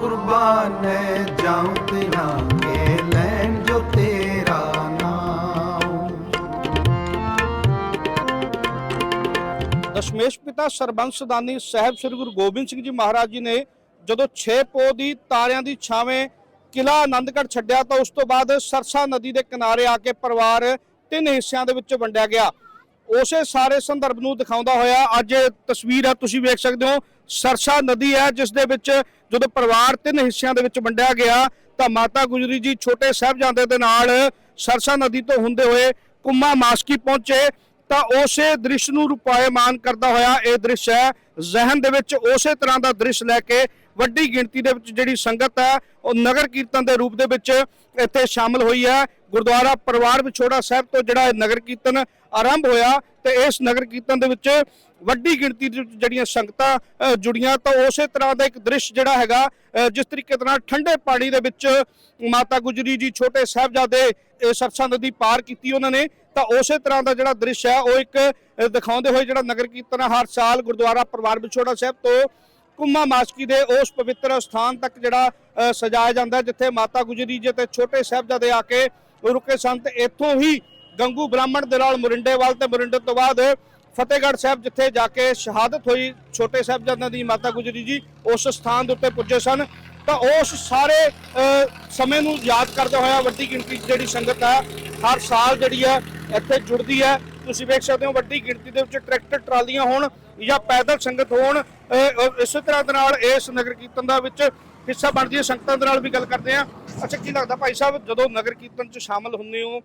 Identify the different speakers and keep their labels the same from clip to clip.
Speaker 1: ਕੁਰਬਾਨੇ ਜਾਉ ਤੇਰਾ ਕੇ ਲੈਣ ਜੋ ਤੇਰਾ ਨਾਮ
Speaker 2: ਦਸ਼ਮੇਸ਼ ਪਿਤਾ ਸਰਬੰਸ ਸਹਿਬ ਸ੍ਰੀ ਗੁਰੂ ਗੋਬਿੰਦ ਸਿੰਘ ਜੀ ਮਹਾਰਾਜ ਜੀ ਨੇ ਜਦੋਂ 6 ਪੋ ਦੀ ਤਾਰਿਆਂ ਦੀ ਛਾਵੇਂ ਕਿਲਾ ਆਨੰਦਗੜ੍ਹ ਛੱਡਿਆ ਤਾਂ ਉਸ ਤੋਂ ਬਾਅਦ ਸਰਸਾ ਨਦੀ ਦੇ ਕਿਨਾਰੇ ਆ ਕੇ ਪਰਿਵਾਰ ਤਿੰਨ ਹਿੱਸਿਆਂ ਦੇ ਵਿੱਚ ਵੰਡਿਆ ਗਿਆ। ਉਸੇ ਸਾਰੇ ਸੰਦਰਭ ਨੂੰ ਦਿਖਾਉਂਦਾ ਹੋਇਆ ਅੱਜ ਤਸਵੀਰ ਆ, ਤੁਸੀਂ ਵੇਖ ਸਕਦੇ ਹੋ। ਸਰਸਾ ਨਦੀ ਹੈ ਜਿਸ ਦੇ ਵਿੱਚ ਜਦੋਂ ਪਰਿਵਾਰ ਤਿੰਨ ਹਿੱਸਿਆਂ ਦੇ ਵਿੱਚ ਵੰਡਿਆ ਗਿਆ, ਤਾਂ ਮਾਤਾ ਗੁਜਰੀ ਜੀ ਛੋਟੇ ਸਾਹਿਬਜ਼ਾਦੇ ਦੇ ਨਾਲ ਸਰਸਾ ਨਦੀ ਤੋਂ ਹੁੰਦੇ ਹੋਏ ਕੁੰਮਾ ਮਾਸਕੀ ਪਹੁੰਚੇ। ਤਾਂ ਉਸੇ ਦ੍ਰਿਸ਼ ਨੂੰ ਰੂਪਾਇਮਾਨ ਕਰਦਾ ਹੋਇਆ ਇਹ ਦ੍ਰਿਸ਼ ਹੈ। ਜ਼ਿਹਨ ਦੇ ਵਿੱਚ ਉਸੇ ਤਰ੍ਹਾਂ ਦਾ ਦ੍ਰਿਸ਼ ਲੈ ਕੇ ਵੱਡੀ ਗਿਣਤੀ ਦੇ ਵਿੱਚ ਜਿਹੜੀ ਸੰਗਤ ਹੈ, ਉਹ ਨਗਰ ਕੀਰਤਨ ਦੇ ਰੂਪ ਦੇ ਵਿੱਚ ਇੱਥੇ ਸ਼ਾਮਲ ਹੋਈ ਹੈ। ਗੁਰਦੁਆਰਾ ਪਰਿਵਾਰ ਵਿਛੋੜਾ ਸਾਹਿਬ ਤੋਂ ਜਿਹੜਾ ਇਹ ਨਗਰ ਕੀਰਤਨ ਆਰੰਭ ਹੋਇਆ ਤੇ ਇਸ ਨਗਰ ਕੀਰਤਨ ਦੇ ਵਿੱਚ ਵੱਡੀ ਗਿਣਤੀ ਦੇ ਵਿੱਚ ਜਿਹੜੀਆਂ ਸੰਗਤਾਂ ਜੁੜੀਆਂ ਤਾਂ ਉਸੇ ਤਰ੍ਹਾਂ ਦਾ ਇੱਕ ਦ੍ਰਿਸ਼ ਜਿਹੜਾ ਹੈਗਾ ਜਿਸ ਤਰੀਕੇ ਦੇ ਨਾਲ ਠੰਡੇ ਪਾਣੀ ਦੇ ਵਿੱਚ ਮਾਤਾ ਗੁਜਰੀ ਜੀ, ਛੋਟੇ ਸਾਹਿਬਜ਼ਾਦੇ ਇਹ ਸਰਸਾ ਪਾਰ ਕੀਤੀ ਉਹਨਾਂ ਨੇ, ਤਾਂ ਉਸੇ ਤਰ੍ਹਾਂ ਦਾ ਜਿਹੜਾ ਦ੍ਰਿਸ਼ ਹੈ, ਉਹ ਇੱਕ ਦਿਖਾਉਂਦੇ ਹੋਏ ਜਿਹੜਾ ਨਗਰ ਕੀਰਤਨ ਹਰ ਸਾਲ ਗੁਰਦੁਆਰਾ ਪਰਿਵਾਰ ਵਿਛੋੜਾ ਸਾਹਿਬ ਤੋਂ ਕੁੰਮਾ ਮਾਸਕੀ ਦੇ ਉਸ ਪਵਿੱਤਰ ਸਥਾਨ ਤੱਕ ਜਿਹੜਾ ਸਜਾਇਆ ਜਾਂਦਾ ਜਿੱਥੇ ਮਾਤਾ ਗੁਜਰੀ ਜੀ ਤੇ ਛੋਟੇ ਸਾਹਿਬਜ਼ਾਦੇ ਆ ਕੇ ਰੁਕੇ ਸਨ ਤੇ ਇੱਥੋਂ ਹੀ ਗੰਗੂ ਬ੍ਰਾਹਮਣ ਦੇ ਨਾਲ ਮੁਰਿੰਡੇਵਾਲ ਤੇ ਮੁਰਿੰਡੇ ਤੋਂ ਬਾਅਦ ਫਤਿਹਗੜ੍ਹ ਸਾਹਿਬ ਜਿੱਥੇ ਜਾ ਕੇ ਸ਼ਹਾਦਤ ਹੋਈ, ਛੋਟੇ ਸਾਹਿਬਜ਼ਾਦਿਆਂ ਦੀ ਮਾਤਾ ਗੁਜਰੀ ਜੀ ਉਸ ਸਥਾਨ ਦੇ ਉੱਤੇ ਪੁੱਜੇ ਸਨ। ਤਾਂ ਉਸ ਸਾਰੇ ਸਮੇਂ ਨੂੰ ਯਾਦ ਕਰਦੇ ਹੋਇਆ ਵੱਡੀ ਗਿਣਤੀ ਜਿਹੜੀ ਸੰਗਤ ਹੈ ਹਰ ਸਾਲ ਜਿਹੜੀ ਹੈ ਇੱਥੇ ਜੁੜਦੀ ਹੈ। ਤੁਸੀਂ ਵੇਖ ਸਕਦੇ ਹੋ ਵੱਡੀ ਗਿਣਤੀ ਦੇ ਵਿੱਚ ਟਰੈਕਟਰ ਟਰਾਲੀਆਂ ਹੋਣ ਜਾਂ ਪੈਦਲ ਸੰਗਤ ਹੋਣ ਇਸੇ ਤਰ੍ਹਾਂ ਦੇ ਨਾਲ ਇਸ ਨਗਰ ਕੀਰਤਨ ਦਾ ਵਿੱਚ ਹਿੱਸਾ ਬਣਦੀ ਹੈ। ਸੰਗਤਾਂ ਦੇ ਨਾਲ ਵੀ ਗੱਲ ਕਰਦੇ ਆ ਅੱਛਾ ਕੀ ਲੱਗਦਾ ਭਾਈ ਸਾਹਿਬ ਜਦੋਂ ਨਗਰ ਕੀਰਤਨ 'ਚ ਸ਼ਾਮਲ ਹੁੰਦੇ ਹੋ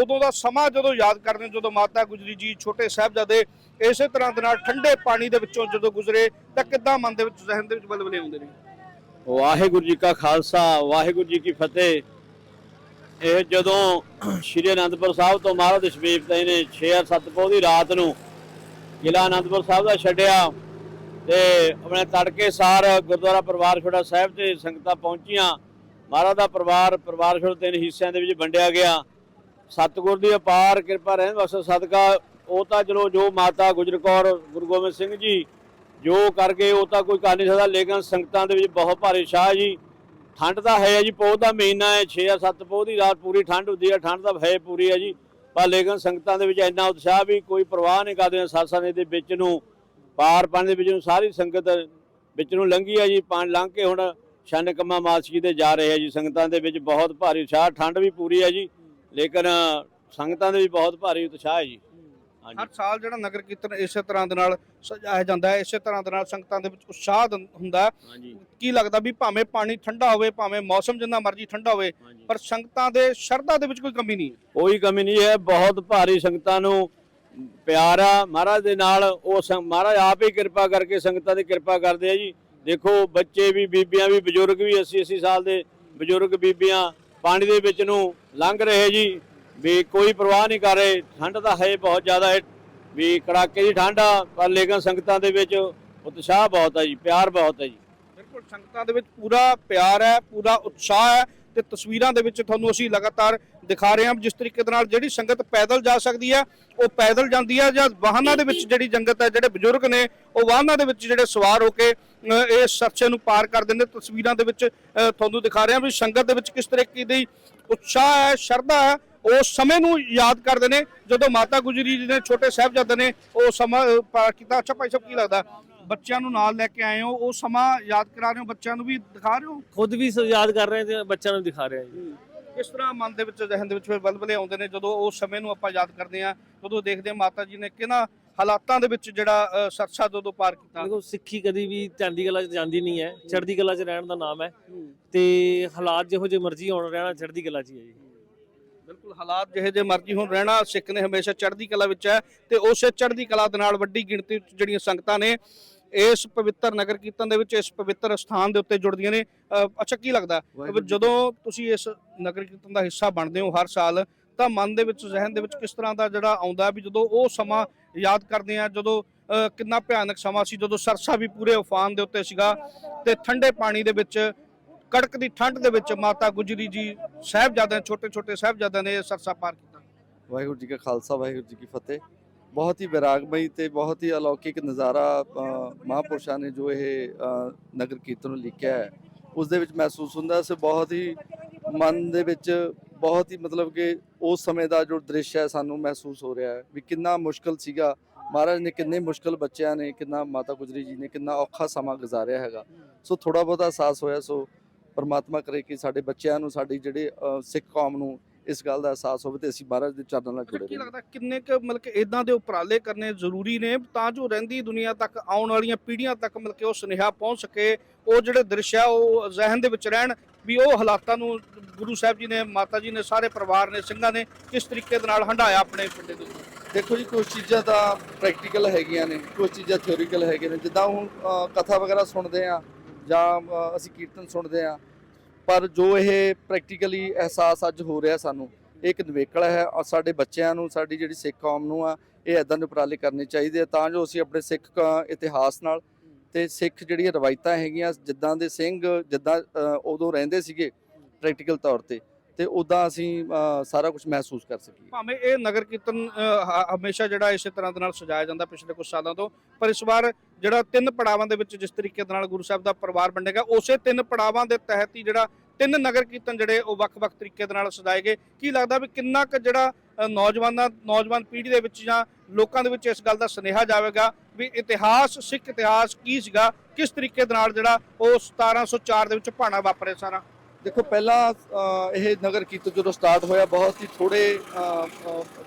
Speaker 2: ਉਦੋਂ ਦਾ ਸਮਾਂ ਜਦੋਂ ਯਾਦ ਕਰਦੇ ਜਦੋਂ ਮਾਤਾ ਗੁਜਰੀ ਜੀ ਛੋਟੇ ਸਾਹਿਬਜ਼ਾਦੇ ਇਸੇ ਤਰ੍ਹਾਂ ਦੇ ਨਾਲ ਠੰਡੇ ਪਾਣੀ ਦੇ ਵਿੱਚੋਂ ਜਦੋਂ ਗੁਜ਼ਰੇ ਤਾਂ ਕਿੱਦਾਂ ਮਨ ਦੇ ਵਿੱਚ ਜ਼ਹਿਨ ਦੇ ਵਿੱਚ ਬਲਬਲੇ ਆਉਂਦੇ ਨੇ?
Speaker 3: ਵਾਹਿਗੁਰੂ ਜੀ ਕਾ ਖਾਲਸਾ, ਵਾਹਿਗੁਰੂ ਜੀ ਕੀ ਫਤਿਹ। ਇਹ ਜਦੋਂ ਸ਼੍ਰੀ ਅਨੰਦਪੁਰ ਸਾਹਿਬ ਤੋਂ ਮਹਾਰਾਜ ਦਸ਼ਮੇਸ਼ ਪਿਤਾ ਨੇ 6-7 ਪੋਹ ਦੀ ਰਾਤ ਨੂੰ ਕਿਲਾ ਅਨੰਦਪੁਰ ਸਾਹਿਬ ਦਾ ਛੱਡਿਆ ਤੇ ਆਪਣੇ ਤੜਕੇ ਸਾਰ ਗੁਰਦੁਆਰਾ ਪਰਿਵਾਰ ਛੋੜਾ ਸਾਹਿਬ ਤੇ ਸੰਗਤਾਂ ਪਹੁੰਚੀਆਂ। ਮਹਾਰਾਜ ਦਾ ਪਰਿਵਾਰ ਪਰਿਵਾਰ ਛੋੜ ਤਿੰਨ ਹਿੱਸਿਆਂ ਦੇ ਵਿੱਚ ਵੰਡਿਆ ਗਿਆ। ਸਤਿਗੁਰ ਦੀ ਅਪਾਰ ਕਿਰਪਾ ਰਹਿਣ ਵਾਸਤੇ ਸਦਕਾ ਉਹ ਤਾਂ ਚਲੋ ਜੋ ਮਾਤਾ ਗੁਜਰ ਕੌਰ, ਗੁਰੂ ਗੋਬਿੰਦ ਸਿੰਘ ਜੀ ਜੋ ਕਰਕੇ ਉਹ ਤਾਂ ਕੋਈ ਕਰ ਨਹੀਂ ਸਕਦਾ, ਲੇਕਿਨ ਸੰਗਤਾਂ ਦੇ ਵਿੱਚ ਬਹੁਤ ਭਾਰੀ ਸ਼ਾਹ ਜੀ। ਠੰਡ ਤਾਂ ਹੈ ਜੀ, ਪੋਹ ਦਾ ਮਹੀਨਾ ਹੈ 6 ਜਾਂ 7 ਪੋਹ ਦੀ ਰਾਤ ਪੂਰੀ ਠੰਡ ਹੁੰਦੀ ਹੈ, ਠੰਡ ਤਾਂ ਹੈ ਪੂਰੀ ਹੈ ਜੀ। ਪਰ ਲੇਕਿਨ ਸੰਗਤਾਂ ਦੇ ਵਿੱਚ ਇੰਨਾ ਉਤਸ਼ਾਹ ਵੀ ਕੋਈ ਪਰਵਾਹ ਨਹੀਂ ਕਰਦੇ ਸਾਸਾਨੇ ਦੇ ਵਿੱਚ ਨੂੰ, ਪਾਰ ਪਾਣੀ ਦੇ ਵਿੱਚ ਨੂੰ ਸਾਰੀ ਸੰਗਤ ਵਿੱਚ ਨੂੰ ਲੰਘੀ ਹੈ ਜੀ। ਪਾਣੀ ਲੰਘ ਕੇ ਹੁਣ ਛੰਨ ਕੰਮਾ ਮਾਲਸੀ ਤੇ ਜਾ ਰਹੇ ਹੈ ਜੀ। ਸੰਗਤਾਂ ਦੇ ਵਿੱਚ ਬਹੁਤ ਭਾਰੀ ਉਤਸ਼ਾਹ, ਠੰਡ ਵੀ ਪੂਰੀ ਹੈ ਜੀ। ਲੇਕਿਨ ਸੰਗਤਾਂ ਦੇ ਵੀ ਬਹੁਤ ਭਾਰੀ ਉਤਸ਼ਾਹ ਹੈ ਜੀ।
Speaker 2: ਹਰ ਸਾਲ ਜਿਹੜਾ ਨਗਰ ਕੀਰਤਨ ਇਸੇ ਤਰ੍ਹਾਂ ਦੇ ਨਾਲ ਸਜਾਇਆ ਜਾਂਦਾ ਹੈ ਇਸੇ ਤਰ੍ਹਾਂ ਦੇ ਨਾਲ ਸੰਗਤਾਂ ਦੇ ਵਿੱਚ ਉਤਸ਼ਾਹ ਦੰ- ਹੁੰਦਾ ਹੈ।
Speaker 3: ਹਾਂਜੀ।
Speaker 2: ਕੀ ਲੱਗਦਾ ਵੀ ਭਾਵੇਂ ਪਾਣੀ ਠੰਡਾ ਹੋਵੇ ਭਾਵੇਂ ਮੌਸਮ ਜਿੰਨਾ ਮਰਜ਼ੀ ਠੰਡਾ ਹੋਵੇ
Speaker 3: ਹਾਂਜੀ।
Speaker 2: ਪਰ ਸੰਗਤਾਂ ਦੇ ਸ਼ਰਧਾ ਦੇ ਵਿੱਚ ਕੋਈ ਕਮੀ ਨਹੀਂ ਹੈ।
Speaker 3: ਕੋਈ ਕਮੀ ਨਹੀਂ ਹੈ ਬਹੁਤ ਭਾਰੀ ਸੰਗਤਾਂ ਨੂੰ ਪਿਆਰ ਆ। ਮਹਾਰਾਜ ਦੇ ਨਾਲ ਉਹ ਮਹਾਰਾਜ ਆਪ ਹੀ ਕਿਰਪਾ ਕਰਕੇ ਸੰਗਤਾਂ ਦੀ ਕਿਰਪਾ ਕਰਦੇ ਆ ਜੀ। ਦੇਖੋ ਬੱਚੇ ਵੀ ਬੀਬੀਆਂ ਵੀ ਬਜ਼ੁਰਗ ਵੀ 80 80 ਸਾਲ ਦੇ ਬਜ਼ੁਰਗ ਬੀਬੀਆਂ ਪਾਣੀ ਦੇ ਵਿੱਚ ਨੂੰ ਲੰਘ ਰਹੇ ਜੀ। ਵੀ ਕੋਈ ਪਰਵਾਹ ਨਹੀਂ ਕਰ ਰਹੇ। ਠੰਡ ਤਾਂ ਹੈ ਬਹੁਤ ਜ਼ਿਆਦਾ ਹੈ। ਵੀ ਕੜਾਕੇ ਦੀ ਠੰਡ ਆ, ਪਰ ਲੇਕਿਨ ਸੰਗਤਾਂ ਦੇ ਵਿੱਚ ਉਤਸ਼ਾਹ ਬਹੁਤ ਹੈ ਜੀ, ਪਿਆਰ ਬਹੁਤ ਹੈ ਜੀ।
Speaker 2: ਬਿਲਕੁਲ, ਸੰਗਤਾਂ ਦੇ ਵਿੱਚ ਪੂਰਾ ਪਿਆਰ ਹੈ, ਪੂਰਾ ਉਤਸ਼ਾਹ ਹੈ ਤੇ ਤਸਵੀਰਾਂ ਦੇ ਵਿੱਚ ਤੁਹਾਨੂੰ ਅਸੀਂ ਲਗਾਤਾਰ ਦਿਖਾ ਰਹੇ ਹਾਂ ਜਿਸ ਤਰੀਕੇ ਦੇ ਨਾਲ ਜਿਹੜੀ ਸੰਗਤ ਪੈਦਲ ਜਾ ਸਕਦੀ ਹੈ, ਉਹ ਪੈਦਲ ਜਾਂਦੀ ਹੈ ਜਾਂ ਵਾਹਨਾਂ ਦੇ ਵਿੱਚ ਜਿਹੜੀ ਜੰਗਤ ਹੈ, ਜਿਹੜੇ ਬਜ਼ੁਰਗ ਨੇ, ਉਹ ਵਾਹਨਾਂ ਦੇ ਵਿੱਚ ਜਿਹੜੇ ਸਵਾਰ ਹੋ ਕੇ ਇਹ ਇਸ ਨੂੰ ਪਾਰ ਕਰ ਦਿੰਦੇ ਤਸਵੀਰਾਂ ਦੇ ਵਿੱਚ ਤੁਹਾਨੂੰ ਦਿਖਾ ਰਹੇ ਹਾਂ ਵੀ ਸੰਗਤ ਦੇ ਵਿੱਚ ਕਿਸ ਤਰੀਕੇ ਦੀ ਉਤਸ਼ਾਹ ਹੈ, ਸ਼ਰਧਾ ਹੈ ਉਸ ਸਮੇਂ ਨੂੰ ਯਾਦ ਕਰਦੇ ਨੇ ਜਦੋਂ ਮਾਤਾ ਗੁਜਰੀ ਜੀ ਨੇ ਛੋਟੇ ਸਾਹਿਬਜ਼ਾਦੇ ਨੇ ਉਹ ਸਮਾਂ ਪਾਰ ਕੀਤਾ। ਅੱਛਾ ਭਾਈ ਸਾਹਿਬ ਕੀ ਲੱਗਦਾ? ਬੱਚਿਆਂ ਨੂੰ ਨਾਲ ਲੈ ਕੇ ਆਏ ਹੋ ਉਹ ਸਮਾਂ ਯਾਦ ਕਰਾ ਰਹੇ ਹੋ? ਬੱਚਿਆਂ ਨੂੰ ਵੀ ਦਿਖਾ ਰਹੇ ਹੋ?
Speaker 4: ਖੁਦ ਵੀ ਯਾਦ ਕਰ ਰਹੇ ਤੇ ਬੱਚਿਆਂ ਨੂੰ ਦਿਖਾ ਰਹੇ ਹਾਂ ਜੀ।
Speaker 2: ਕਿਸ ਤਰ੍ਹਾਂ ਮਨ ਦੇ ਵਿੱਚ ਜ਼ਹਿਨ ਦੇ ਵਿੱਚ ਫਿਰ ਬਲਬਲੇ ਆਉਂਦੇ ਨੇ ਜਦੋਂ ਉਸ ਸਮੇਂ ਨੂੰ ਆਪਾਂ ਯਾਦ ਕਰਦੇ ਹਾਂ ਜਦੋਂ ਦੇਖਦੇ ਹਾਂ ਮਾਤਾ ਜੀ ਨੇ ਕਿਹਨਾਂ ਹਾਲਾਤਾਂ ਦੇ ਵਿੱਚ ਜਿਹੜਾ ਸਰਸਾ ਦੋ ਦੋ ਪਾਰ ਕੀਤਾ?
Speaker 4: ਦੇਖੋ ਸਿੱਖੀ ਕਦੀ ਵੀ ਚੜ੍ਹਦੀ ਕਲਾ 'ਚ ਜਾਂਦੀ ਨਹੀਂ ਹੈ। ਚੜ੍ਹਦੀ ਕਲਾ 'ਚ ਰਹਿਣ ਦਾ ਨਾਮ ਹੈ। ਤੇ ਹਾਲਾਤ ਜਿਹੋ ਜਿਹੇ ਮਰਜ਼ੀ ਹੋਣ ਰਹਿਣਾ ਚੜ੍ਹਦੀ ਕਲਾ 'ਚ ਹੀ ਹੈ ਜੀ।
Speaker 2: ਹਾਲਾਤ ਜਿਹੇ ਜਿਹੇ ਮਰਜ਼ੀ ਹੋਣ ਰਹਿਣਾ ਸਿੱਖ ਨੇ ਹਮੇਸ਼ਾ ਚੜ੍ਹਦੀ ਕਲਾ ਵਿੱਚ ਹੈ ਤੇ ਉਸੇ ਚੜ੍ਹਦੀ ਕਲਾ ਦੇ ਨਾਲ ਵੱਡੀ ਗਿਣਤੀ ਵਿੱਚ ਜਿਹੜੀਆਂ ਸੰਗਤਾਂ ਨੇ ਇਸ ਪਵਿੱਤਰ ਨਗਰ ਕੀਰਤਨ ਦੇ ਵਿੱਚ ਇਸ ਪਵਿੱਤਰ ਸਥਾਨ ਦੇ ਉੱਤੇ ਜੁੜਦੀਆਂ ਨੇ। ਅੱਛਾ ਕੀ ਲੱਗਦਾ?
Speaker 1: ਜੀ
Speaker 2: ਜਦੋਂ ਤੁਸੀਂ ਇਸ ਨਗਰ ਕੀਰਤਨ ਦਾ ਹਿੱਸਾ ਬਣਦੇ ਹੋ ਹਰ ਸਾਲ ਤਾਂ ਮਨ ਦੇ ਵਿੱਚ ਜ਼ਿਹਨ ਦੇ ਵਿੱਚ ਕਿਸ ਤਰ੍ਹਾਂ ਦਾ ਜਿਹੜਾ ਆਉਂਦਾ ਵੀ ਜਦੋਂ ਉਹ ਸਮਾਂ ਯਾਦ ਕਰਦੇ ਆ ਜਦੋਂ ਕਿੰਨਾ ਭਿਆਨਕ ਸਮਾਂ ਸੀ ਜਦੋਂ ਸਰਸਾ ਵੀ ਪੂਰੇ ਉਫਾਨ ਦੇ ਉੱਤੇ ਸੀਗਾ ਤੇ ਠੰਡੇ ਪਾਣੀ ਦੇ ਵਿੱਚ ਕੜਕ ਦੀ ਠੰਡ ਦੇ ਵਿੱਚ ਮਾਤਾ ਗੁਜਰੀ ਜੀ ਸਾਹਿਬਜ਼ਾਦਿਆਂ ਛੋਟੇ ਛੋਟੇ ਸਾਹਿਬਜ਼ਾਦਿਆਂ ਨੇ ਇਹ ਸਰਸਾ ਪਾਰ ਕੀਤਾ।
Speaker 5: ਵਾਹਿਗੁਰੂ ਜੀ ਕਾ ਖਾਲਸਾ ਵਾਹਿਗੁਰੂ ਜੀ ਕੀ ਫਤਿਹ। ਬਹੁਤ ਹੀ ਵਿਰਾਗਮਈ ਤੇ ਬਹੁਤ ਹੀ ਅਲੌਕਿਕ ਨਜ਼ਾਰਾ ਅ, ਨੇ ਜੋ ਇਹ ਨਗਰ ਕੀਰਤਨ ਨੂੰ ਲਿਖਿਆ ਹੈ ਉਸ ਦੇ ਵਿੱਚ ਮਹਿਸੂਸ ਹੁੰਦਾ ਸੀ। ਬਹੁਤ ਹੀ ਮਨ ਦੇ ਵਿੱਚ ਬਹੁਤ ਹੀ ਮਤਲਬ ਕਿ ਉਸ ਸਮੇਂ ਦਾ ਜੋ ਦ੍ਰਿਸ਼ ਹੈ ਸਾਨੂੰ ਮਹਿਸੂਸ ਹੋ ਰਿਹਾ ਹੈ ਵੀ ਕਿੰਨਾ ਮੁਸ਼ਕਲ ਸੀਗਾ। ਮਹਾਰਾਜ ਨੇ ਕਿੰਨੇ ਮੁਸ਼ਕਲ ਬੱਚਿਆਂ ਨੇ ਕਿੰਨਾ ਮਾਤਾ ਗੁਜਰੀ ਜੀ ਨੇ ਕਿੰਨਾ ਔਖਾ ਸਮਾਂ ਗੁਜ਼ਾਰਿਆ ਹੈਗਾ। ਸੋ ਥੋੜਾ ਬਹੁਤਾ ਅਹਿਸਾਸ ਹੋਇਆ ਸੋ ਪਰਮਾਤਮਾ ਕਰੇ ਕਿ ਸਾਡੇ ਬੱਚਿਆਂ ਨੂੰ ਸਾਡੀ ਜਿਹੜੇ ਸਿੱਖ ਕੌਮ ਨੂੰ ਇਸ ਗੱਲ ਦਾ ਅਹਿਸਾਸ ਹੋਵੇ ਤੇ ਅਸੀਂ ਮਹਾਰਾਜ ਦੇ ਚਰਨਾਂ ਨਾਲ ਜੁੜੇ
Speaker 2: ਕੀ ਲੱਗਦਾ ਕਿੰਨੇ ਕੁ ਮਤਲਬ ਕਿ ਇਦਾਂ ਦੇ ਉਪਰਾਲੇ ਕਰਨੇ ਜ਼ਰੂਰੀ ਨੇ ਤਾਂ ਜੋ ਰਹਿੰਦੀ ਦੁਨੀਆ ਤੱਕ ਆਉਣ ਵਾਲੀਆਂ ਪੀੜ੍ਹੀਆਂ ਤੱਕ ਮਤਲਬ ਕਿ ਉਹ ਸੁਨੇਹਾ ਪਹੁੰਚ ਸਕੇ ਉਹ ਜਿਹੜੇ ਦ੍ਰਿਸ਼ ਆ ਉਹ ਜ਼ਿਹਨ ਦੇ ਵਿੱਚ ਰਹਿਣ ਵੀ ਉਹ ਹਾਲਾਤਾਂ ਨੂੰ ਗੁਰੂ ਸਾਹਿਬ ਜੀ ਨੇ ਮਾਤਾ ਜੀ ਨੇ ਸਾਰੇ ਪਰਿਵਾਰ ਨੇ ਸਿੰਘਾਂ ਨੇ ਕਿਸ ਤਰੀਕੇ ਦੇ ਨਾਲ ਹੰਡਾਇਆ ਆਪਣੇ ਪਿੰਡੇ ਦੇ
Speaker 5: ਦੇਖੋ ਜੀ ਕੁਝ ਚੀਜ਼ਾਂ ਤਾਂ ਪ੍ਰੈਕਟੀਕਲ ਹੈਗੀਆਂ ਨੇ ਕੁਝ ਚੀਜ਼ਾਂ ਥਿਓਰੀਕਲ ਹੈਗੇ ਨੇ। ਜਿੱਦਾਂ ਹੁਣ ਕਥਾ ਵਗੈਰਾ ਸੁਣਦੇ ਆ ਜਾਂ ਅਸੀਂ ਕੀਰਤਨ ਸੁਣਦੇ ਆ ਪਰ ਜੋ ਇਹ ਪ੍ਰੈਕਟੀਕਲੀ ਅਹਿਸਾਸ ਅੱਜ ਹੋ ਰਿਹਾ ਸਾਨੂੰ, ਇਹ ਇੱਕ ਨਿਵੇਕਲ ਹੈ, ਔਰ ਸਾਡੇ ਬੱਚਿਆਂ ਨੂੰ, ਸਾਡੀ ਜਿਹੜੀ ਸਿੱਖ ਕੌਮ ਨੂੰ ਆ, ਇਹ ਐਦਾਂ ਦੇ ਉਪਰਾਲੇ ਕਰਨੇ ਚਾਹੀਦੇ ਆ, ਤਾਂ ਜੋ ਅਸੀਂ ਆਪਣੇ ਸਿੱਖ ਕ- ਇਤਿਹਾਸ ਨਾਲ ਤੇ ਸਿੱਖ ਜਿਹੜੀਆਂ ਰਵਾਇਤਾਂ ਹੈਗੀਆਂ, ਜਿੱਦਾਂ ਦੇ ਸਿੰਘ, ਜਿੱਦਾਂ ਉਦੋਂ ਰਹਿੰਦੇ ਸੀਗੇ ਪ੍ਰੈਕਟੀਕਲ ਤੌਰ ਤੇ ਤੇ ਉਦਾਂ ਅਸੀਂ ਸਾਰਾ ਕੁਝ ਮਹਿਸੂਸ ਕਰ ਸਕੀਏ।
Speaker 2: ਭਾਵੇਂ ਇਹ ਨਗਰ ਕੀਰਤਨ ਹ- ਹਮੇਸ਼ਾ ਜਿਹੜਾ ਇਸੇ ਤਰ੍ਹਾਂ ਦੇ ਨਾਲ ਸਜਾਇਆ ਜਾਂਦਾ ਪਿਛਲੇ ਕੁਝ ਸਾਲਾਂ ਤੋਂ, ਪਰ ਇਸ ਵਾਰ ਜਿਹੜਾ ਤਿੰਨ ਪੜਾਵਾਂ ਦੇ ਵਿੱਚ ਜਿਸ ਤਰੀਕੇ ਦੇ ਨਾਲ ਗੁਰੂ ਸਾਹਿਬ ਦਾ ਪਰਿਵਾਰ ਵੰਡੇਗਾ ਉਸੇ ਤਿੰਨ ਪੜਾਵਾਂ ਦੇ ਤਹਿਤ ਹੀ ਜਿਹੜਾ ਤਿੰਨ ਨਗਰ ਕੀਰਤਨ ਜਿਹੜੇ ਉਹ ਵੱਖ-ਵੱਖ ਤਰੀਕੇ ਦੇ ਨਾਲ ਸਜਾਏ ਗਏ। ਕੀ ਲੱਗਦਾ ਵੀ ਕਿੰਨਾ ਕੁ ਜਿਹੜਾ ਨੌਜਵਾਨਾਂ, ਨੌਜਵਾਨ ਪੀੜ੍ਹੀ ਦੇ ਵਿੱਚ ਜਾਂ ਲੋਕਾਂ ਦੇ ਵਿੱਚ ਇਸ ਗੱਲ ਦਾ ਸੁਨੇਹਾ ਜਾਵੇਗਾ ਵੀ ਇਤਿਹਾਸ, ਸਿੱਖ ਇਤਿਹਾਸ ਕੀ ਸੀਗਾ, ਕਿਸ ਤਰੀਕੇ ਦੇ ਨਾਲ ਜਿਹੜਾ ਉਹ 1704 ਦੇ ਵਿੱਚ ਭਾਣਾ ਵਾਪਰੇ ਸਾਰਾ?
Speaker 5: ਦੇਖੋ, ਪਹਿਲਾਂ ਇਹ ਨਗਰ ਕੀਰਤਨ ਜਦੋਂ ਸਟਾਰਟ ਹੋਇਆ, ਬਹੁਤ ਹੀ ਥੋੜੇ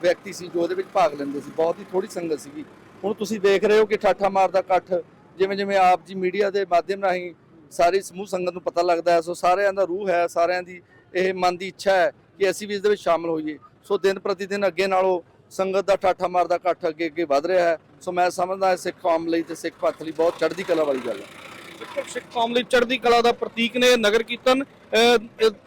Speaker 5: ਵਿਅਕਤੀ ਸੀ ਜੋ ਉਹਦੇ ਵਿੱਚ ਭਾਗ ਲੈਂਦੇ ਸੀ। ਬਹੁਤ ਹੀ ਥੋੜੀ ਸੰਗਤ ਸੀਗੀ। ਹੁਣ ਤੁਸੀਂ ਦੇਖ ਰਹੇ ਹੋ ਕਿ ਠਾਠਾ ਮਾਰਦਾ ਇਕੱਠ, ਜਿਵੇਂ ਜਿਵੇਂ ਆਪ ਜੀ ਮੀਡੀਆ ਦੇ ਮਾਧਿਅਮ ਰਾਹੀਂ ਸਾਰੀ ਸਮੂਹ ਸੰਗਤ ਨੂੰ ਪਤਾ ਲੱਗਦਾ ਹੈ, ਸੋ ਸਾਰਿਆਂ ਦਾ ਰੂਹ ਹੈ, ਸਾਰਿਆਂ ਦੀ ਇਹ ਮਨ ਦੀ ਇੱਛਾ ਹੈ ਕਿ ਅਸੀਂ ਵੀ ਇਸ ਦੇ ਵਿੱਚ ਸ਼ਾਮਲ ਹੋਈਏ। ਸੋ ਦਿਨ ਪ੍ਰਤੀ ਦਿਨ ਅੱਗੇ ਨਾਲੋਂ ਸੰਗਤ ਦਾ ਠਾਠਾ ਮਾਰਦਾ ਇਕੱਠ ਅੱਗੇ ਅੱਗੇ ਵਧ ਰਿਹਾ ਹੈ। ਸੋ ਮੈਂ ਸਮਝਦਾ ਹਾਂ ਸਿੱਖ ਕੌਮ ਲਈ ਤੇ ਸਿੱਖ ਪੰਥ ਲਈ ਬਹੁਤ ਚੜ੍ਹਦੀ ਕਲਾ ਵਾਲੀ ਗੱਲ ਹੈ।
Speaker 2: ਬਿਲਕੁਲ ਸਿੱਖ ਕੌਮ ਲਈ ਚੜ੍ਹਦੀ ਕਲਾ ਦਾ ਪ੍ਰਤੀਕ ਨੇ ਨਗਰ ਕੀਰਤਨ।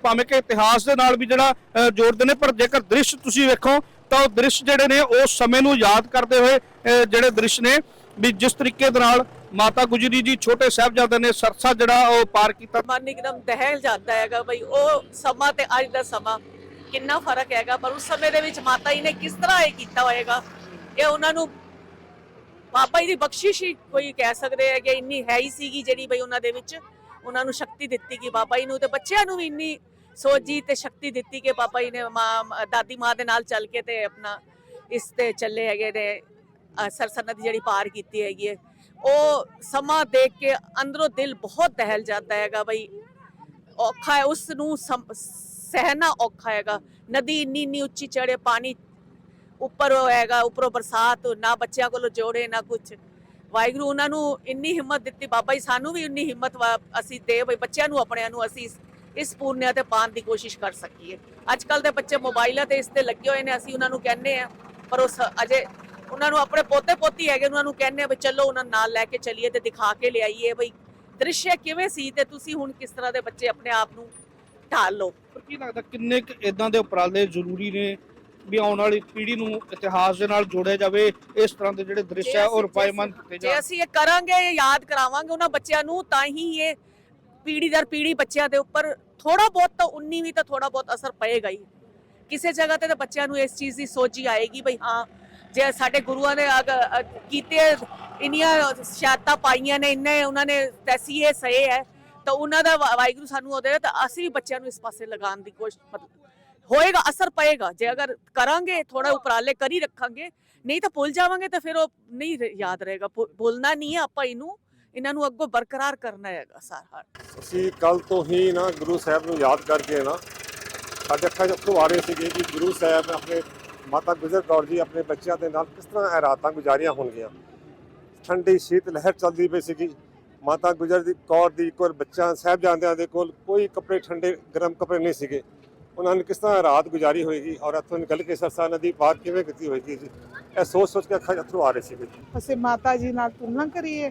Speaker 2: ਭਾਵੇਂ ਕਿ ਇਤਿਹਾਸ ਦੇ ਨਾਲ ਵੀ ਜਿਹੜਾ ਜੋੜਦੇ ਨੇ, ਪਰ ਜੇਕਰ ਦ੍ਰਿਸ਼ ਤੁਸੀਂ ਵੇਖੋ, ਤਾਂ ਉਹ ਦ੍ਰਿਸ਼ ਜਿਹੜੇ ਨੇ ਉਸ ਸਮੇਂ ਨੂੰ ਯਾਦ ਕਰਦੇ ਹੋਏ ਜਿਹੜੇ ਦ੍ਰਿਸ਼ ਨੇ, ਵੀ ਜਿਸ ਤਰੀਕੇ ਦੇ ਨਾਲ ਮਾਤਾ ਗੁਜਰੀ ਜੀ ਛੋਟੇ ਸਾਹਿਬਜ਼ਾਦੇ ਨੇ ਸਰਸਾ ਜਿਹੜਾ, ਉਹ ਪਾਰ ਕੀਤਾ।
Speaker 6: ਮਨ ਇੱਕਦਮ ਦਹਿਲ ਜਾਂਦਾ ਹੈਗਾ ਬਈ, ਉਹ ਸਮਾਂ ਤੇ ਅੱਜ ਦਾ ਸਮਾਂ, ਕਿੰਨਾ ਫ਼ਰਕ ਹੈਗਾ, ਪਰ ਉਸ ਸਮੇਂ ਦੇ ਵਿੱਚ ਮਾਤਾ ਜੀ ਨੇ ਕਿਸ ਤਰ੍ਹਾਂ ਇਹ ਕੀਤਾ ਹੋਏਗਾ? ਇਹ ਉਹਨਾਂ ਨੂੰ ਬਾਬਾ ਜੀ ਦੀ ਬਖਸ਼ਿਸ਼ ਹੀ ਕੋਈ ਕਹਿ ਸਕਦੇ ਹੈ ਕਿ ਇੰਨੀ ਹੈ ਹੀ ਸੀਗੀ ਜਿਹੜੀ ਬਈ ਉਹਨਾਂ ਦੇ ਵਿੱਚ। ਉਹਨਾਂ ਨੂੰ ਸ਼ਕਤੀ ਦਿੱਤੀ ਕਿ ਬਾਬਾ ਜੀ ਨੂੰ ਤੇ ਬੱਚਿਆਂ ਨੂੰ ਵੀ ਇੰਨੀ ਸੋਝੀ ਤੇ ਸ਼ਕਤੀ ਦਿੱਤੀ ਕਿ ਬਾਬਾ ਜੀ ਨੇ ਮਾਂ, ਦਾਦੀ ਮਾਂ ਦੇ ਨਾਲ ਚੱਲ ਕੇ ਤੇ ਆਪਣਾ ਇਸ ਤੇ ਚੱਲੇ ਹੈਗੇ ਨੇ ਅਹ ਸਰਸਾ ਨਦੀ ਜਿਹੜੀ ਪਾਰ ਕੀਤੀ ਹੈਗੀ ਹੈ। ਉਹ ਸਮਾਂ ਦੇਖ ਕੇ ਅੰਦਰੋਂ ਦਿਲ ਬਹੁਤ ਦਹਿਲ ਜਾਂਦਾ ਹੈਗਾ ਬਈ। ਔਖਾ ਹੈ, ਉਸ ਨੂੰ ਸਮ- ਸਹਿਣਾ ਔਖਾ ਹੈਗਾ। ਨਦੀ ਇੰਨੀ ਇੰਨੀ ਉੱਚੀ ਚੜੇ ਪਾਣੀ ਉੱਪਰ ਹੋਏਗਾ ਉੱਪਰੋਂ ਬਰਸਾਤ, ਨਾ ਬੱਚਿਆਂ ਕੋਲੋਂ ਜੋੜੇ, ਨਾ ਕੁਝ ਵਾਹਿਗੁਰੂ, ਉਹਨਾਂ ਨੂੰ ਇੰਨੀ ਹਿੰਮਤ ਦਿੱਤੀ, ਬਾਬਾ ਜੀ, ਸਾਨੂੰ ਵੀ ਇੰਨੀ ਹਿੰਮਤ ਅਸੀਂ ਦੇ ਬਈ ਬੱਚਿਆਂ ਨੂੰ, ਆਪਣਿਆਂ ਨੂੰ ਅਸੀਂ ਇਸ- ਪੂਰਨਿਆ ਤੇ ਪਾਉਣ ਦੀ ਕੋਸ਼ਿਸ਼ ਕਰ ਸਕੀਏ। ਅੱਜ ਕੱਲ ਦੇ ਬੱਚੇ ਮੋਬਾਈਲਾਂ ਤੇ ਇਸ ਤੇ ਲੱਗੇ ਹੋਏ ਨੇ, ਅਸੀਂ ਉਹਨਾਂ ਨੂੰ ਕਹਿੰਨੇ ਆ ਪਰ ਉਹ ਅਜੇ ਉਹਨਾਂ ਨੂੰ ਆਪਣੇ ਪੋਤੇ ਪੋਤੀ ਹੈਗੇ, ਉਹਨਾਂ ਨੂੰ ਕਹਿੰਨੇ ਆ ਵੀ ਚਲੋ ਉਹਨਾਂ ਨਾਲ ਲੈ ਕੇ ਚਲੀਏ ਤੇ ਦਿਖਾ ਕੇ ਲਿਆਈਏ ਬਈ, ਦ੍ਰਿਸ਼ ਕਿਵੇਂ ਸੀ ਤੇ ਤੁਸੀਂ ਹੁਣ ਕਿਸ ਤਰ੍ਹਾਂ ਦੇ ਬੱਚੇ ਆਪਣੇ ਆਪ ਨੂੰ ਢਾਲ ਲਓ?
Speaker 2: ਪਰ ਕੀ ਲੱਗਦਾ, ਕਿੰਨੇ ਕੁ ਇਦਾਂ ਦੇ ਉਪਰਾਲੇ ਜ਼ਰੂਰੀ ਨੇ? ਵੀ ਆਉਣ ਵਾਲੀ ਪੀੜ੍ਹੀ ਨੂੰ ਇਤਿਹਾਸ ਦੇ ਨਾਲ ਜੋੜਿਆ ਜਾਵੇ ਇਸ ਤਰ੍ਹਾਂ ਦੇ ਜਿਹੜੇ ਦ੍ਰਿਸ਼
Speaker 6: ਅਸੀਂ-
Speaker 2: ਉਹ ਰੁਪਾਇਮਨ ਕੀਤੇ
Speaker 6: ਜੇ ਅਸੀਂ ਇਹ ਕਰਾਂਗੇ ਯਾਦ ਕਰਾਵਾਂਗੇ ਉਹਨਾਂ ਬੱਚਿਆਂ ਨੂੰ ਤਾਂ ਹੀ ਇਹ ਪੀੜੀ ਦਰ ਪੀੜੀ ਬੱਚਿਆਂ ਦੇ ਉੱਪਰ ਥੋੜਾ ਬਹੁਤ ਤਾਂ 19 ਵੀ ਤਾਂ ਥੋੜਾ ਬਹੁਤ ਅਸਰ ਪਏਗਾ ਹੀ। ਕਿਸੇ ਜਗ੍ਹਾ ਤੇ ਤਾਂ ਬੱਚਿਆਂ ਨੂੰ ਇਸ ਚੀਜ਼ ਦੀ ਸੋਝੀ ਆਏਗੀ ਬਈ ਹਾਂ ਜੇ ਸਾਡੇ ਗੁਰੂਆਂ ਨੇ ਕੀਤੇ ਇੰਨੀਆਂ ਸ਼ਹਾਦਤਾਂ ਪਾਈਆਂ ਨੇ ਇੰਨੇ ਉਹਨਾਂ ਨੇ ਤੈਸੀਏ ਸਹੇ ਹੈ ਤਾਂ ਉਹਨਾਂ ਦਾ ਵਾਹਿਗੁਰੂ ਸਾਨੂੰ ਉਹਦੇ ਤਾਂ ਅਸੀਂ ਵੀ ਬੱਚਿਆਂ ਨੂੰ ਇਸ ਪਾਸੇ ਲਗਾਉਣ ਦੀ ਕੋਸ਼ਿਸ਼ ਹੋਏਗਾ ਅਸਰ ਪਏਗਾ। ਜੇ ਅਗਰ ਕਰਾਂਗੇ ਥੋੜਾ ਉਪਰਾਲੇ ਕਰੀ ਰੱਖਾਂਗੇ ਨਹੀਂ ਤਾਂ ਭੁੱਲ ਜਾਵਾਂਗੇ ਤਾਂ ਫਿਰ ਉਹ ਨਹੀਂ ਯਾਦ ਰਹੇਗਾ। ਭੁੱਲਣਾ ਨਹੀਂ ਹੈ ਆਪਾਂ ਇਹਨੂੰ। ਇਹਨਾਂ ਨੂੰ ਅੱਗੋਂ ਬਰਕਰਾਰ ਕਰਨਾ ਹੈਗਾ ਸਾਰਾ
Speaker 7: ਅਸੀਂ ਕੱਲ ਤੋਂ ਹੀ ਨਾ ਗੁਰੂ ਸਾਹਿਬ ਨੂੰ ਯਾਦ ਕਰਕੇ ਨਾ ਸਾਡੇ ਅੱਖਾਂ 'ਚ ਅੱਥਰੂ ਆ ਰਹੇ ਸੀਗੇ ਕਿ ਗੁਰੂ ਸਾਹਿਬ ਆਪਣੇ ਮਾਤਾ ਗੁਜਰ ਕੌਰ ਜੀ ਆਪਣੇ ਬੱਚਿਆਂ ਦੇ ਨਾਲ ਕਿਸ ਤਰ੍ਹਾਂ ਇਹ ਰਾਤਾਂ ਗੁਜ਼ਾਰੀਆਂ ਹੋਣਗੀਆਂ। ਠੰਡੀ ਸ਼ੀਤ ਲਹਿਰ ਚੱਲਦੀ ਪਈ ਸੀਗੀ। ਮਾਤਾ ਗੁਜਰ ਦੀ ਕੌਰ ਦੀ ਕੋਲ ਬੱਚਾ ਸਾਹਿਬਜ਼ਾਦਿਆਂ ਦੇ ਕੋਲ ਕੋਈ ਕੱਪੜੇ ਠੰਡੇ ਗਰਮ ਕੱਪੜੇ ਨਹੀਂ ਸੀਗੇ। ਉਹਨਾਂ ਨੇ ਕਿਸ ਤਰ੍ਹਾਂ ਰਾਤ ਗੁਜ਼ਾਰੀ ਹੋਏਗੀ ਔਰ ਇੱਥੋਂ ਨਿਕਲ ਕੇ ਸਰਸਾ ਨਦੀ ਪਾਰ ਕਿਵੇਂ ਕੀਤੀ ਹੋਏਗੀ ਜੀ? ਇਹ ਸੋਚ ਸੋਚ ਕੇ ਅੱਖਾਂ ਅੱਥਰੂ ਆ ਰਹੇ ਸੀਗੇ ਜੀ।
Speaker 8: ਅਸੀਂ ਮਾਤਾ ਜੀ ਨਾਲ ਤੁਲਨਾ ਕਰੀਏ,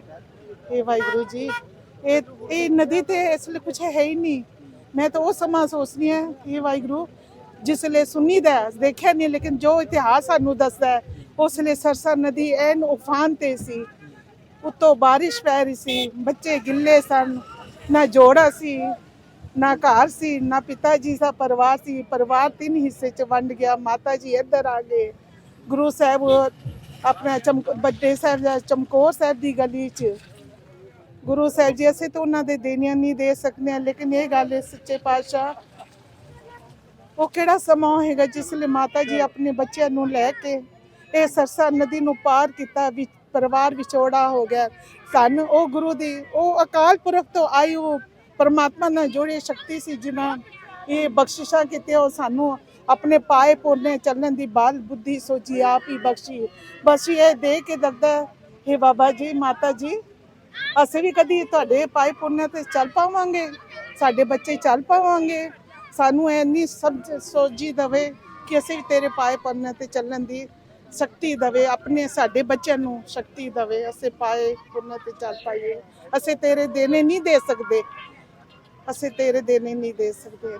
Speaker 8: ਇਹ ਵਾਹਿਗੁਰੂ ਜੀ। ਇਹ ਇਹ ਨਦੀ ਤੇ ਇਸ ਲਈ ਕੁਝ ਹੈ ਹੀ ਨਹੀਂ। ਮੈਂ ਤਾਂ ਉਹ ਸਮਾਂ ਸੋਚਦੀ ਹਾਂ ਇਹ ਵਾਹਿਗੁਰੂ ਜਿਸ ਲਈ ਸੁਣੀਦਾ ਦੇਖਿਆ ਨਹੀਂ, ਲੇਕਿਨ ਜੋ ਇਤਿਹਾਸ ਸਾਨੂੰ ਦੱਸਦਾ ਹੈ, ਉਸ ਲਈ ਸਰਸਾ ਨਦੀ ਐਨ ਉਫਾਨ ਤੇ ਸੀ। ਉਤੋਂ ਬਾਰਿਸ਼ ਪੈ ਰਹੀ ਸੀ, ਬੱਚੇ ਗਿੱਲੇ ਸਨ, ਨਾ ਜੋੜਾ ਸੀ। ਨਾ ਘਰ ਸੀ, ਨਾ ਪਿਤਾ ਜੀ ਦਾ ਪਰਿਵਾਰ ਸੀ। ਪਰਿਵਾਰ ਤਿੰਨ ਹਿੱਸੇ ਚ ਵੰਡ ਗਿਆ। ਮਾਤਾ ਜੀ ਇੱਧਰ ਆ ਗਏ। ਗੁਰੂ ਸਾਹਿਬ ਆਪਣਾ ਚਮਕ, ਵੱਡੇ ਸਾਹਿਬ ਦਾ ਚਮਕੌਰ ਸਾਹਿਬ ਦੀ ਗਲੀ 'ਚ। ਗੁਰੂ ਸਾਹਿਬ ਜੀ, ਅਸੀਂ ਤਾਂ ਉਹਨਾਂ ਦੇ ਦੇਣੀਆਂ ਨਹੀਂ ਦੇ ਸਕਦੇ ਹਾਂ। ਲੇਕਿਨ ਇਹ ਗੱਲ ਹੈ, ਸੱਚੇ ਪਾਤਸ਼ਾਹ, ਉਹ ਕਿਹੜਾ ਸਮਾਂ ਹੈਗਾ ਜਿਸ ਲਈ ਮਾਤਾ ਜੀ ਆਪਣੇ ਬੱਚਿਆਂ ਨੂੰ ਲੈ ਕੇ ਇਹ ਸਰਸਾ ਨਦੀ ਨੂੰ ਪਾਰ ਕੀਤਾ, ਵੀ ਪਰਿਵਾਰ ਵਿਛੋੜਾ ਹੋ ਗਿਆ। ਸਾਨੂੰ ਉਹ ਗੁਰੂ ਦੀ, ਉਹ ਅਕਾਲ ਪੁਰਖ ਤੋਂ ਆਈ, ਉਹ ਪਰਮਾਤਮਾ ਨਾਲ ਜੋੜੀ ਸ਼ਕਤੀ ਸੀ ਜਿਨ੍ਹਾਂ ਇਹ ਬਖਸ਼ਿਸ਼ਾਂ ਕੀਤੇ ਉਹ ਸਾਨੂੰ ਆਪਣੇ ਪਾਏ ਪੁਰਨੇ ਚੱਲਣ ਦੀ ਬਾਲ ਬੁੱਧੀ ਸੋਚੀ, ਆਪ ਹੀ ਬਖਸ਼ੀ। ਬਸ ਇਹ ਦੇ ਕੇ ਦਰਦਾ ਹੈ ਬਾਬਾ ਜੀ, ਮਾਤਾ ਜੀ, ਅਸੀਂ ਵੀ ਕਦੀ ਤੁਹਾਡੇ ਪਾਏ ਪੁਰਨੇ ਤੇ ਚੱਲ ਪਾਵਾਂਗੇ, ਸਾਡੇ ਬੱਚੇ ਚੱਲ ਪਾਵਾਂਗੇ। ਸਾਨੂੰ ਇੰਨੀ ਸਭ ਸੋਝੀ ਦਵੇ ਕਿ ਅਸੀਂ ਵੀ ਤੇਰੇ ਪਾਏ ਪੁਰਨੇ ਤੇ ਚੱਲਣ ਦੀ ਸ਼ਕਤੀ ਦਵੇ, ਆਪਣੇ ਸਾਡੇ ਬੱਚਿਆਂ ਨੂੰ ਸ਼ਕਤੀ ਦਵੇ, ਅਸੀਂ ਪਾਏ ਪੁਰਨੇ ਤੇ ਚੱਲ ਪਾਈਏ। ਅਸੀਂ ਤੇਰੇ ਦੇਣੇ ਨਹੀਂ ਦੇ ਸਕਦੇ। ਅਸੀਂ ਤੇਰੇ ਦੇਣੇ ਨਹੀਂ ਦੇ ਸਕਦੇ